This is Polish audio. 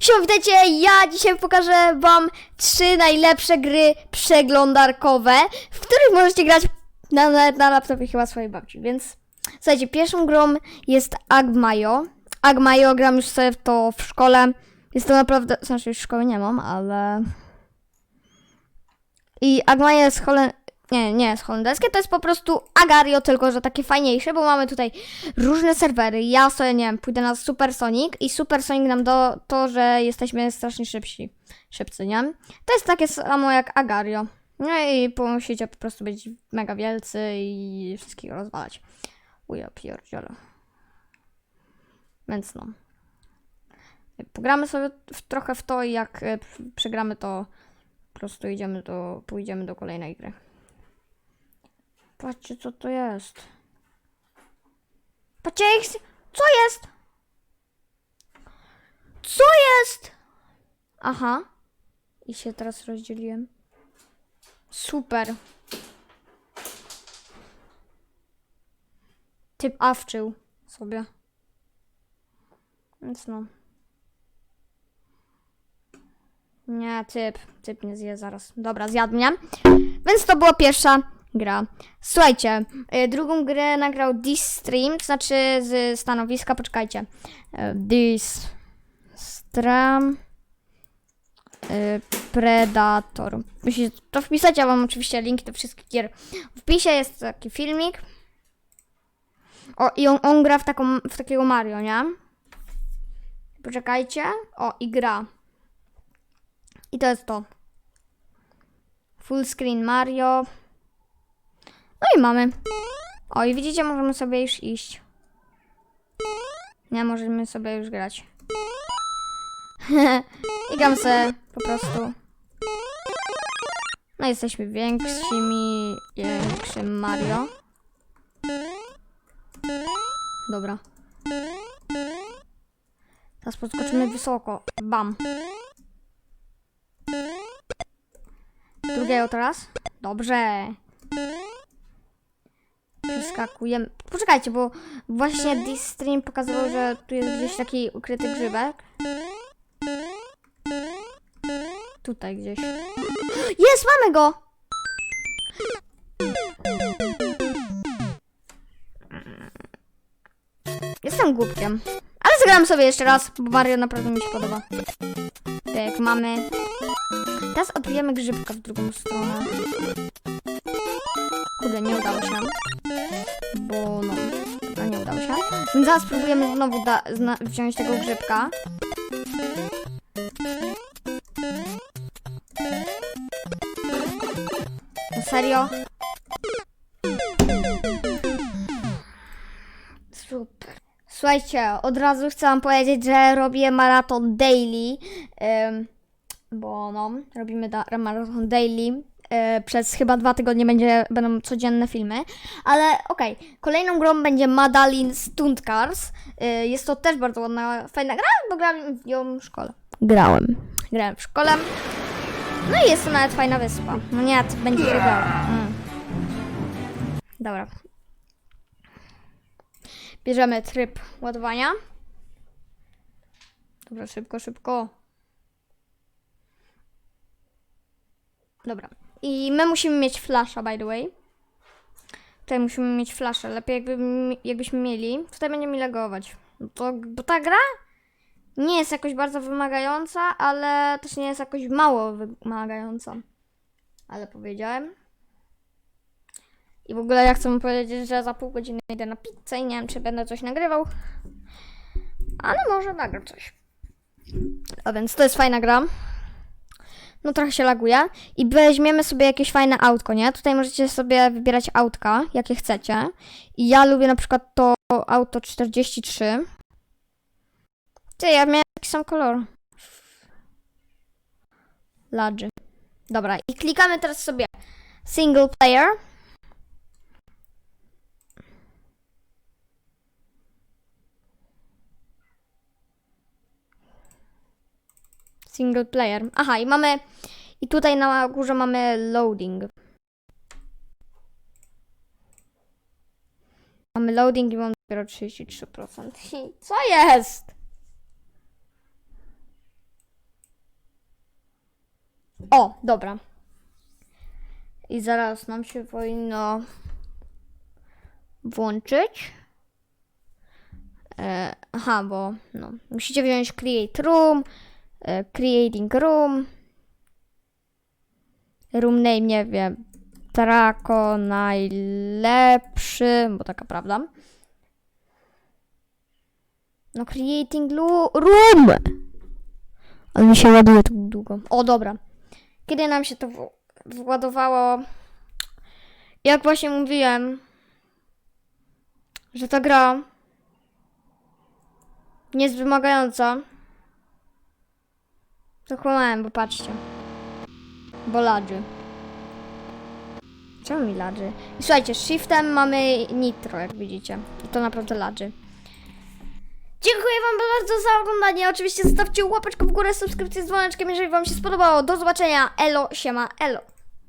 Siema, witajcie! Ja dzisiaj pokażę wam trzy najlepsze gry przeglądarkowe, w których możecie grać na, na, na laptopie chyba swojej babci, więc słuchajcie, pierwszą grą jest Agmayo. Agmayo gram już sobie w to w szkole. Jest to naprawdę, znaczy już szkoły nie mam, ale... I Agmayo jest holen... Nie, nie jest holenderskie, to jest po prostu Agario, tylko że takie fajniejsze, bo mamy tutaj różne serwery. Ja sobie, nie wiem, pójdę na Supersonic i Supersonic nam do to, że jesteśmy strasznie szybsi. Szybcy, nie? To jest takie samo jak Agario. No i musicie po prostu być mega wielcy i wszystkiego rozwalać. Uja, pierdziele. Więc no. Pogramy sobie w, trochę w to i jak e, przegramy to po prostu idziemy do, pójdziemy do kolejnej gry. Patrzcie, co to jest. Patrzcie, co jest? Co jest? Aha. I się teraz rozdzieliłem. Super. Typ awczył sobie. Więc no. Nie, typ. Typ nie zje zaraz. Dobra, zjadł mnie. Więc to była pierwsza gra. Słuchajcie, y, drugą grę nagrał This Stream, to znaczy z stanowiska, poczekajcie. Y, This Stram y, Predator. Musicie to wpisać, ja wam oczywiście link do wszystkich gier. W wpisie jest taki filmik. O, i on, on gra w, taką, w takiego Mario, nie? Poczekajcie. O, i gra. I to jest to. Full screen Mario. No i mamy. O, i widzicie, możemy sobie już iść. Nie, możemy sobie już grać. I gram sobie po prostu. No, jesteśmy większymi, większym Mario. Dobra. Teraz podskoczymy wysoko. Bam. Drugiego teraz. Dobrze. Przeskakujemy. Poczekajcie, bo właśnie this stream pokazywał, że tu jest gdzieś taki ukryty grzybek. Tutaj gdzieś. Jest, mamy go! Jestem głupkiem. Ale zagram sobie jeszcze raz, bo Mario naprawdę mi się podoba. Tak, mamy. Teraz odbijemy grzybka w drugą stronę. Zaraz spróbujemy znowu wziąć tego grzybka. No serio? Super. Słuchajcie, od razu chcę wam powiedzieć, że robię maraton daily. Bo no, robimy maraton daily. E, przez chyba dwa tygodnie będzie, będą codzienne filmy. Ale okej, kolejną grą będzie Madalin Stunt Cars. E, jest to też bardzo ładna, fajna gra, bo grałem w nią w szkole. Grałem. Grałem w szkole. No i jest to nawet fajna wyspa. No nie, to będzie grał. Mm. Dobra. Bierzemy tryb ładowania. Dobra, szybko, szybko. Dobra. I my musimy mieć flasha, by the way. Tutaj musimy mieć flasha. Lepiej jakby, jakbyśmy mieli. Tutaj będzie mi lagować. To, bo ta gra nie jest jakoś bardzo wymagająca, ale też nie jest jakoś mało wymagająca. Ale powiedziałem. I w ogóle ja chcę powiedzieć, że za pół godziny idę na pizzę i nie wiem, czy będę coś nagrywał. Ale może nagram coś. A więc to jest fajna gra. No trochę się laguje. I weźmiemy sobie jakieś fajne autko, nie? Tutaj możecie sobie wybierać autka, jakie chcecie. I ja lubię na przykład to auto 43. Ty, ja miałem taki sam kolor. Ladży. Dobra, i klikamy teraz sobie single player. Single player. Aha, i mamy. I tutaj na górze mamy loading. Mamy loading i mam dopiero 33%. Co jest? O, dobra. I zaraz nam się powinno włączyć. E, aha, bo no, musicie wziąć Create Room, Creating Room. Room name, nie wiem, Trako najlepszy, bo taka prawda. No, Creating Room! Ale mi się ładuje tak długo. O, dobra. Kiedy nam się to w- władowało, jak właśnie mówiłem, że ta gra nie jest wymagająca, to bo patrzcie. Bo ladży. Czemu mi ladży? I słuchajcie, shiftem mamy nitro, jak widzicie. I to naprawdę ladży. Dziękuję Wam bardzo za oglądanie. Oczywiście zostawcie łapeczkę w górę, subskrypcję z dzwoneczkiem, jeżeli Wam się spodobało. Do zobaczenia. Elo, siema, elo.